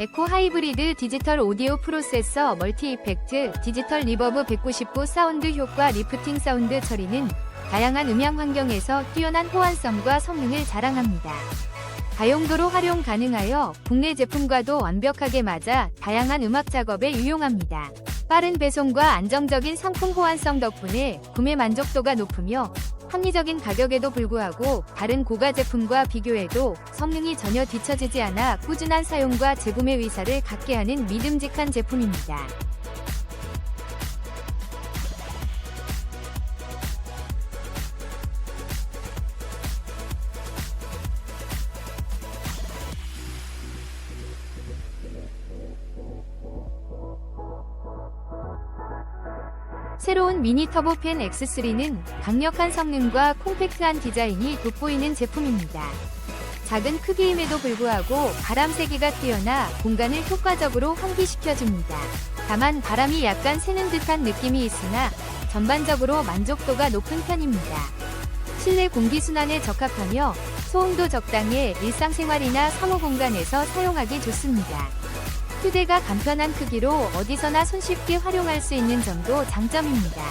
에코 하이브리드 디지털 오디오 프로세서 멀티 이펙트 디지털 리버브 199 사운드 효과 리프팅 사운드 처리는 다양한 음향 환경에서 뛰어난 호환성과 성능을 자랑합니다. 다용도로 활용 가능하여 국내 제품과도 완벽하게 맞아 다양한 음악 작업에 유용합니다. 빠른 배송과 안정적인 상품 호환성 덕분에 구매 만족도가 높으며 합리적인 가격에도 불구하고 다른 고가 제품과 비교해도 성능이 전혀 뒤처지지 않아 꾸준한 사용과 재구매 의사를 갖게 하는 믿음직한 제품입니다. 새로운 미니 터보펜 X3는 강력한 성능과 콤팩트한 디자인이 돋보이는 제품입니다. 작은 크기임에도 불구하고 바람 세기가 뛰어나 공간을 효과적으로 환기시켜줍니다. 다만 바람이 약간 새는 듯한 느낌이 있으나 전반적으로 만족도가 높은 편입니다. 실내 공기순환에 적합하며 소음도 적당해 일상생활이나 사무 공간에서 사용하기 좋습니다. 휴대가 간편한 크기로 어디서나 손쉽게 활용할 수 있는 점도 장점입니다.